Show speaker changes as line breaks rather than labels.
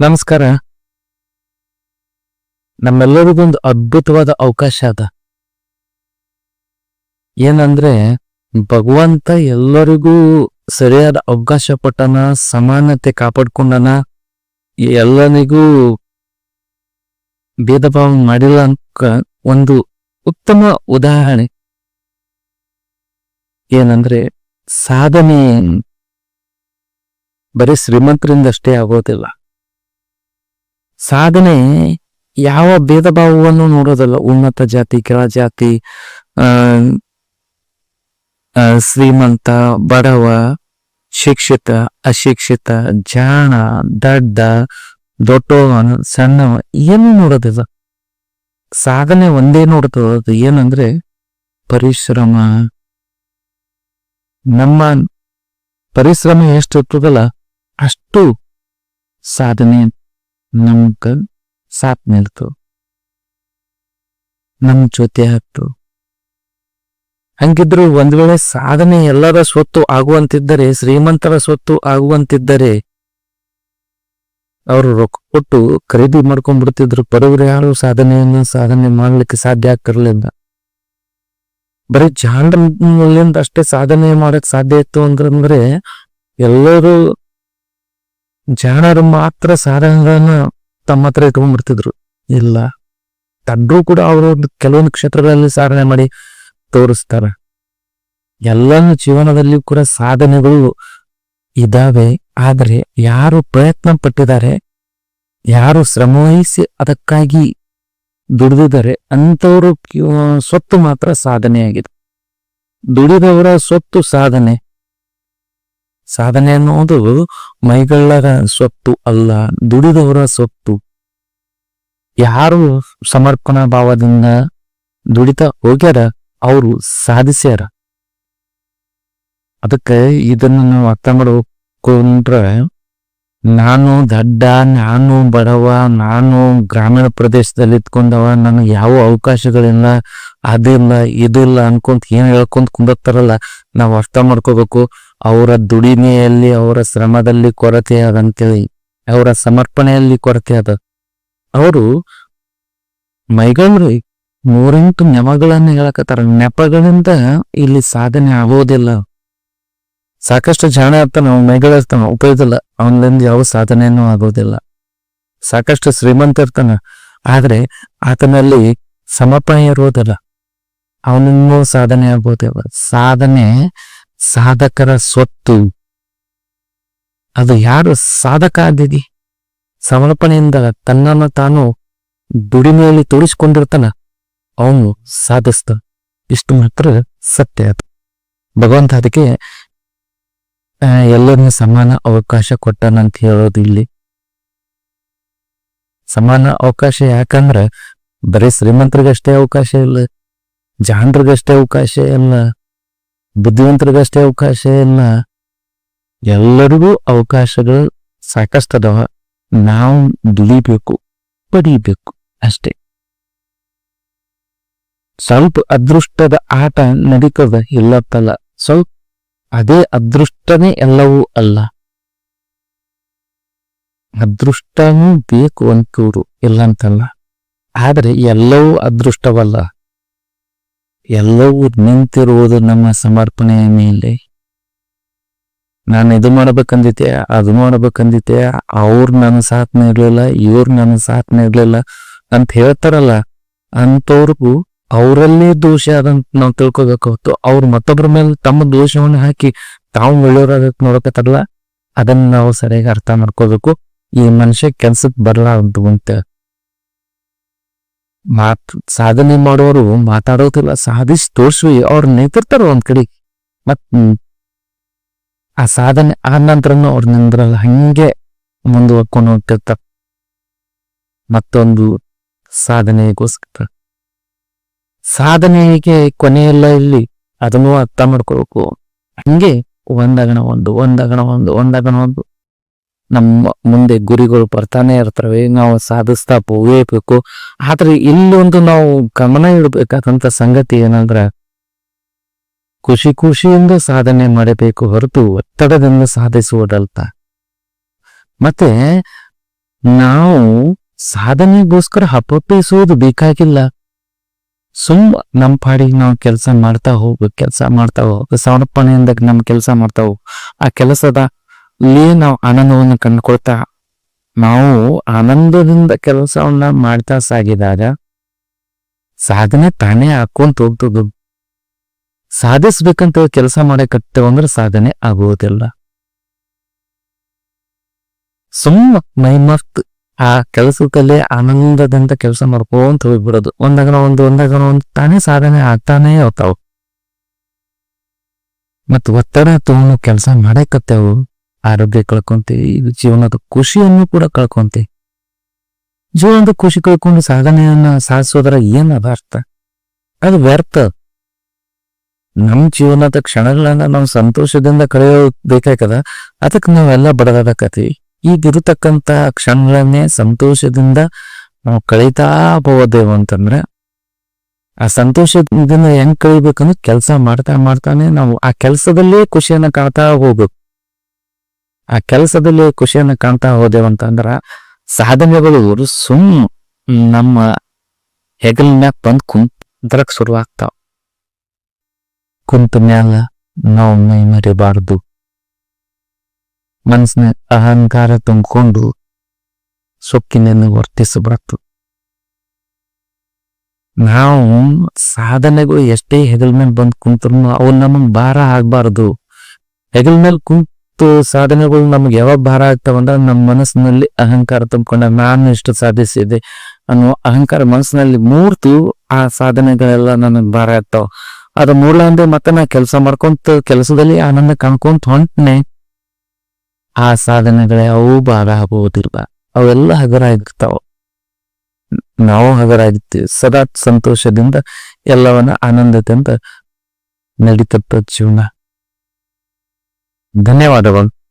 ನಮಸ್ಕಾರ. ನಮ್ಮೆಲ್ಲರಿಗೊಂದು ಅದ್ಭುತವಾದ ಅವಕಾಶ ಅದ. ಏನಂದ್ರೆ, ಭಗವಂತ ಎಲ್ಲರಿಗೂ ಸರಿಯಾದ ಅವಕಾಶ ಕೊಟ್ಟನ, ಸಮಾನತೆ ಕಾಪಾಡ್ಕೊಂಡನ, ಎಲ್ಲನಿಗೂ ಭೇದ ಭಾವ ಮಾಡಿಲ್ಲ ಅಂತ ಒಂದು ಉತ್ತಮ ಉದಾಹರಣೆ. ಏನಂದ್ರೆ, ಸಾಧನೆ ಬರೀ ಶ್ರೀಮಂತರಿಂದಷ್ಟೇ ಆಗೋದಿಲ್ಲ. ಸಾಧನೆ ಯಾವ ಭೇದ ಭಾವವನ್ನು ನೋಡೋದಲ್ಲ. ಉನ್ನತ ಜಾತಿ ಕೆಳ ಜಾತಿ ಶ್ರೀಮಂತ, ಬಡವ, ಶಿಕ್ಷಿತ, ಅಶಿಕ್ಷಿತ, ಜಾಣ, ದಡ್ಡ ದೊಡ್ಡವ ಸಣ್ಣವ, ಏನು ನೋಡೋದಿಲ್ಲ. ಸಾಧನೆ ಒಂದೇ ನೋಡ್ತದ ಏನಂದ್ರೆ ಪರಿಶ್ರಮ. ನಮ್ಮ ಪರಿಶ್ರಮ ಎಷ್ಟು ಇರ್ತದಲ್ಲ ಅಷ್ಟು ಸಾಧನೆ ನಮ್ಗ ಸಾಥ್ ನೀಡ್ತು ನಮ್ ಜೊತೆ ಹತ್ತು. ಹಂಗಿದ್ರು ಒಂದ್ ವೇಳೆ ಸಾಧನೆ ಎಲ್ಲರ ಸ್ವತ್ತು ಆಗುವಂತಿದ್ದರೆ, ಶ್ರೀಮಂತರ ಸ್ವತ್ತು ಆಗುವಂತಿದ್ದರೆ, ಅವರು ರೊಕ್ಕ ಕೊಟ್ಟು ಖರೀದಿ ಮಾಡ್ಕೊಂಡ್ಬಿಡ್ತಿದ್ರು. ಬಡವರು ಯಾರು ಸಾಧನೆಯನ್ನು ಸಾಧನೆ ಮಾಡ್ಲಿಕ್ಕೆ ಸಾಧ್ಯ ಆಗ್ತಿರ್ಲಿಲ್ಲ. ಬರೀ ಜಾಣರಿಂದ ಅಷ್ಟೇ ಸಾಧನೆ ಮಾಡಕ್ ಸಾಧ್ಯ ಇತ್ತು ಅಂತಂದ್ರೆ ಎಲ್ಲರೂ ಜಾಣರು ಮಾತ್ರ ಸಾಧನೆಗಳನ್ನ ತಮ್ಮ ಹತ್ರ ಇಟ್ಕೊಂಡ್ಬಿಡ್ತಿದ್ರು. ಇಲ್ಲ. ತಡ್ರು ಕೂಡ ಅವರು ಕೆಲವೊಂದು ಕ್ಷೇತ್ರಗಳಲ್ಲಿ ಸಾಧನೆ ಮಾಡಿ ತೋರಿಸ್ತಾರ. ಎಲ್ಲಾನು ಜೀವನದಲ್ಲಿ ಕೂಡ ಸಾಧನೆಗಳು ಇದಾವೆ. ಆದರೆ ಯಾರು ಪ್ರಯತ್ನ ಪಟ್ಟಿದ್ದಾರೆ, ಯಾರು ಶ್ರಮವಹಿಸಿ ಅದಕ್ಕಾಗಿ ದುಡಿದಿದ್ದಾರೆ, ಅಂಥವರು ಸ್ವತ್ತು ಮಾತ್ರ ಸಾಧನೆಯಾಗಿದೆ. ದುಡಿದವರ ಸ್ವತ್ತು ಸಾಧನೆ. ಸಾಧನೆ ಅನ್ನೋದು ಮೈಗಳ್ಳರ ಸ್ವತ್ತು ಅಲ್ಲ, ದುಡಿದವರ ಸ್ವತ್ತು. ಯಾರು ಸಮರ್ಪಣಾ ಭಾವದಿಂದ ದುಡಿತಾ ಹೋಗ್ಯಾರ, ಅವರು ಸಾಧಿಸ್ಯಾರ. ಅದಕ್ಕೆ ಇದನ್ನ ನಾವು ಅರ್ಥ ಮಾಡ್ಕೊಂಡ್ರೆ ನಾನು ದಡ್ಡ, ನಾನು ಬಡವ, ನಾನು ಗ್ರಾಮೀಣ ಪ್ರದೇಶದಲ್ಲಿ ಇದ್ಕೊಂಡವ, ನನಗೆ ಯಾವ ಅವಕಾಶಗಳಿಲ್ಲ, ಅದಿಲ್ಲ, ಇದಿಲ್ಲ ಅನ್ಕೊಂತ ಏನು ಹೇಳ್ಕೊಂತ ಕುಂದರ್ತಾರಲ್ಲ, ನಾವು ಅರ್ಥ ಮಾಡ್ಕೋಬೇಕು. ಅವರ ದುಡಿಮೆಯಲ್ಲಿ, ಅವರ ಶ್ರಮದಲ್ಲಿ ಕೊರತೆ ಅದ ಅಂತೇಳಿ. ಅವರ ಸಮರ್ಪಣೆಯಲ್ಲಿ ಕೊರತೆ ಅದ. ಅವರು ಮೈಗಳ್ರು ಮೂರೆಂಟು ನೆಪಗಳನ್ನ ಹೇಳಕತ್ತಾರ. ನೆಪಗಳಿಂದ ಇಲ್ಲಿ ಸಾಧನೆ ಆಗೋದಿಲ್ಲ. ಸಾಕಷ್ಟು ಜಾಣ ಇರ್ತಾನೆ ಅವ್ನ ಮೈಗಳ ಇರ್ತಾನೆ ಉಪಯೋಗದಿಲ್ಲ ಅವನಿಂದ ಯಾವ ಸಾಧನೆನೂ ಆಗೋದಿಲ್ಲ ಸಾಕಷ್ಟು ಶ್ರೀಮಂತ ಇರ್ತಾನ. ಆದ್ರೆ ಆತನಲ್ಲಿ ಸಮರ್ಪಣೆ ಇರುವುದಿಲ್ಲ ಅವನಿಂದೂ ಸಾಧನೆ ಆಗೋದಿಲ್ಲ ಸಾಧನೆ ಸಾಧಕರ ಸ್ವತ್ತು. ಅದು ಯಾರು ಸಾಧಕ ಆದಿದಿ ಸಮರ್ಪಣೆಯಿಂದ ತನ್ನನ್ನು ತಾನು ದುಡಿಮೆಯಲ್ಲಿ ತೋರಿಸಿಕೊಂಡಿರ್ತಾನ. ಅವನು ಸಾಧಿಸ್ತ ಇಷ್ಟು ಮಾತ್ರ ಸತ್ಯ ಅದು. ಭಗವಂತ ಅದಕ್ಕೆ ಆ, ಎಲ್ಲರನ್ನೂ ಸಮಾನ ಅವಕಾಶ ಕೊಟ್ಟನಂತ ಹೇಳೋದು ಇಲ್ಲಿ. ಸಮಾನ ಅವಕಾಶ ಯಾಕಂದ್ರ ಬರೀ ಶ್ರೀಮಂತರಿಗಷ್ಟೇ ಅವಕಾಶ ಇಲ್ಲ ಜಾಣರಿಗಷ್ಟೇ ಅವಕಾಶ ಇಲ್ಲ ಬುದ್ಧಿವಂತರಿಗಷ್ಟೇ ಅವಕಾಶ ಇಲ್ಲ. ಎಲ್ಲರಿಗೂ ಅವಕಾಶಗಳು ಸಾಕಷ್ಟು ಅದಾವ ನಾವು ದುಡಿಬೇಕು ಪಡಿಬೇಕು ಅಷ್ಟೇ. ಸ್ವಲ್ಪ ಅದೃಷ್ಟದ ಆಟ ನಡೀತದ ಇಲ್ಲತ್ತಲ್ಲ ಸ್ವಲ್ಪ ಅದೇ ಅದೃಷ್ಟನೇ ಎಲ್ಲವೂ ಅಲ್ಲ. ಅದೃಷ್ಟನೂ ಬೇಕು ಇಲ್ಲ ಅಂತಲ್ಲ. ಆದರೆ ಎಲ್ಲವೂ ಅದೃಷ್ಟವಲ್ಲ. ಎಲ್ಲವೂ ನಿಂತಿರುವುದು ನಮ್ಮ ಸಮರ್ಪಣೆಯ ಮೇಲೆ. ನಾನು ಇದು ಮಾಡ್ಬೇಕಂದಿದ್ದೆ, ಅದು ಮಾಡ್ಬೇಕಂದಿದ್ದೆ, ಅವ್ರು ನನ್ನ ಸಾಥ್ ಇರಲಿಲ್ಲ, ಇವ್ರು ನನ್ನ ಸಾಥ್ ಇರಲಿಲ್ಲ ಅಂತ ಹೇಳ್ತಾರಲ್ಲ, ಅಂಥವ್ರಿಗೂ ಅವರಲ್ಲೇ ದೋಷ ಅದಂತ ನಾವು ತಿಳ್ಕೊಬೇಕು. ಹೊತ್ತು ಅವ್ರು ಮತ್ತೊಬ್ಬರ ಮೇಲೆ ತಮ್ಮ ದೋಷವನ್ನು ಹಾಕಿ ತಾವು ಒಳ್ಳೆಯವರಾಗಕ್ ನೋಡಕತ್ತಾರಲ್ಲ ಅದನ್ನ ನಾವು ಸರಿಯಾಗಿ ಅರ್ಥ ಮಾಡ್ಕೋಬೇಕು. ಈ ಮನುಷ್ಯ ಕೆಲ್ಸಕ್ಕೆ ಬರಲ್ಲ ಅಂತ. ಮಾತ್ ಸಾಧನೆ ಮಾಡೋರು ಮಾತಾಡೋದಿಲ್ಲ, ಸಾಧಿಸಿ ತೋರ್ಸಿ ಅವ್ರು ನಿಂತಿರ್ತಾರ ಒಂದ್ ಕಡೆ. ಮತ್ ಆ ಸಾಧನೆ ಆದ ನಂತರನು ಅವ್ರ ನಿಂದ್ರಲ್ಲ, ಹಂಗೆ ಮುಂದುವರ್ಕೊಂಡು ಹೋಗ್ತಿರ್ತಾರ. ಮತ್ತೊಂದು ಸಾಧನೆಗೋಸ್ಕರ. ಸಾಧನೆಗೆ ಕೊನೆಯೆಲ್ಲ ಇಲ್ಲಿ ಅದನ್ನು ಅರ್ಥ ಮಾಡ್ಕೋಬೇಕು ಹಂಗೆ ಒಂದಗಣ ಒಂದು ಒಂದಗಣ ಒಂದು ಒಂದಗಣ ಒಂದು. ನಮ್ಮ ಮುಂದೆ ಗುರಿಗಳು ಬರ್ತಾನೆ ಇರ್ತವೆ, ನಾವು ಸಾಧಿಸ್ತಾ ಹೋಗಬೇಕು. ಆದ್ರೆ ಇಲ್ಲೊಂದು ನಾವು ಗಮನ ಇಡಬೇಕಾದಂತ ಸಂಗತಿ ಏನಂದ್ರ, ಖುಷಿ ಖುಷಿಯಿಂದ ಸಾಧನೆ ಮಾಡಬೇಕು ಹೊರತು ಒತ್ತಡದಿಂದ ಸಾಧಿಸುವುದಲ್ತ. ಮತ್ತೆ, ನಾವು ಸಾಧನೆಗೋಸ್ಕರ ಹಪ್ಪಿಸುವುದು ಬೇಕಾಗಿಲ್ಲ. ಸುಮ್ ನಮ್ ಪಾಡಿಗೆ ನಾವು ಕೆಲಸ ಮಾಡ್ತಾ ಹೋಗ್ಬೇಕು ಕೆಲಸ ಮಾಡ್ತಾ ಹೋಗ್ಬೇಕು ಸಮರ್ಪಣೆಯಿಂದ ನಮ್ ಕೆಲಸ ಮಾಡ್ತಾ ಆ ಕೆಲಸದ ಲೇ ನಾವು ಆನಂದವನ್ನು ಕಂಡುಕೊಳ್ತಾ ನಾವು ಆನಂದದಿಂದ ಕೆಲಸವನ್ನ ಮಾಡ್ತಾ ಸಾಗಿದಾಗ ಸಾಧನೆ ತಾನೇ ಹಾಕೊಂತ ಹೋಗ್ತದ. ಸಾಧಿಸ್ಬೇಕಂತ ಕೆಲಸ ಮಾಡಕತ್ತೇವ ಅಂದ್ರೆ ಸಾಧನೆ ಆಗುವುದಿಲ್ಲ ಸುಮ್ಮ ಮೈಮರ್ತ್ ಆ ಕೆಲಸದಲ್ಲಿ ಆನಂದದಿಂದ ಕೆಲಸ ಮಾಡ್ಕೊಂತ ಹೋಗ್ಬಿಡೋದು. ಒಂದಾಗ ಒಂದು ಒಂದಾಗ ಒಂದು ತಾನೇ ಸಾಧನೆ ಆಗ್ತಾನೆ ಆಯ್ತಾವ ಮತ್ತ ಒತ್ತಡ ತಗೊಂಡು ಕೆಲಸ ಮಾಡಕತ್ತೇವು. ಆರೋಗ್ಯ ಕಳ್ಕೊಂತೀವಿ ಇದು ಜೀವನದ ಖುಷಿಯನ್ನು ಕೂಡ ಕಳ್ಕೊಂತೀವಿ ಜೀವನದ ಖುಷಿ ಕಳ್ಕೊಂಡು ಸಾಧನೆಯನ್ನ ಸಾಧಿಸೋದ್ರ ಏನದ ಅರ್ಥ? ಅದು ವ್ಯರ್ಥ. ನಮ್ ಜೀವನದ ಕ್ಷಣಗಳನ್ನ ನಾವು ಸಂತೋಷದಿಂದ ಕಳೆಯೋ ಬೇಕಾಗದ ಅದಕ್ಕೆ ನಾವೆಲ್ಲ ಬಡದಾಡಕತ್ತೀವಿ ಈಗಿರತಕ್ಕಂತ ಕ್ಷಣಗಳನ್ನೇ ಸಂತೋಷದಿಂದ ನಾವು ಕಳೀತಾ ಹೋದೇವು ಅಂತಂದ್ರೆ, ಆ ಸಂತೋಷದಿಂದ ಹೆಂಗ್ ಕಳಿಬೇಕಂದ್ರೆ ಕೆಲಸ ಮಾಡ್ತಾ ಮಾಡ್ತಾನೆ ನಾವು ಆ ಕೆಲಸದಲ್ಲೇ ಖುಷಿಯನ್ನ ಕಾಣ್ತಾ ಹೋಗ್ಬೇಕು. ಆ ಕೆಲಸದಲ್ಲಿ ಖುಷಿಯನ್ನ ಕಾಣ್ತಾ ಹೋದೆವಂತಂದ್ರ ಸಾಧನೆಗಳು ಸುಮ್ ನಮ್ಮ ಹೆಗಲ್ ಮ್ಯಾಗ ಬಂದ್ ಕುಂತ್ರಕ್ಕೆ ಶುರು ಆಗ್ತಾವ ಕುಂತ ಮ್ಯಾಲ ನಾವು ಮೈ ಮರಿಬಾರ್ದು ಮನಸ್ಸಿನ ಅಹಂಕಾರ ತುಂಬಿಕೊಂಡು ಸೊಕ್ಕಿನನ್ನು ವರ್ತಿಸಬಾರ್ದು. ನಾವು ಸಾಧನೆಗಳು ಎಷ್ಟೇ ಹೆಗಲ್ ಮೇಲೆ ಬಂದು ಕುಂತ್ರು ಅವು ನಮಗ್ ಭಾರ ಆಗ್ಬಾರ್ದು. ಹೆಗಲ್ ಮೇಲೆ ಕುಂತು ಸಾಧನೆಗಳು ನಮ್ಗೆ ಯಾವಾಗ ಭಾರ ಆಗ್ತಾವಂದ್ರೆ ನಮ್ಮ ಮನಸ್ಸಿನಲ್ಲಿ ಅಹಂಕಾರ ತುಂಬಿಕೊಂಡ ನಾನು ಇಷ್ಟು ಸಾಧಿಸಿದೆ ಅನ್ನುವ ಅಹಂಕಾರ ಮನಸ್ಸಿನಲ್ಲಿ ಮೂರ್ತು ಆ ಸಾಧನೆಗಳೆಲ್ಲ ನನಗೆ ಭಾರ ಆಗ್ತಾವ. ಅದು ಮೂಡ್ಲ ಅಂದ್ರೆ ಮತ್ತೆ ನಾ ಕೆಲಸ ಮಾಡ್ಕೊಂತ ಕೆಲಸದಲ್ಲಿ ಆನಂದ ಕಾಣ್ಕೊಂತ ಹೊಂಟ್ನೆ. ಆ ಸಾಧನೆಗಳೇ ಅವು ಭಾರ ಆಗುವುದಿಲ್ಲ ಅವೆಲ್ಲ ಹಗರಾಗಿರ್ತಾವ. ನಾವು ಹಗರಾಗಿರ್ತೀವಿ. ಸದಾ ಸಂತೋಷದಿಂದ ಎಲ್ಲವನ್ನ ಆನಂದದಿಂದ ನಡೀತತ್ತ ಜೀವನ. ಧನ್ಯವಾದಗಳು.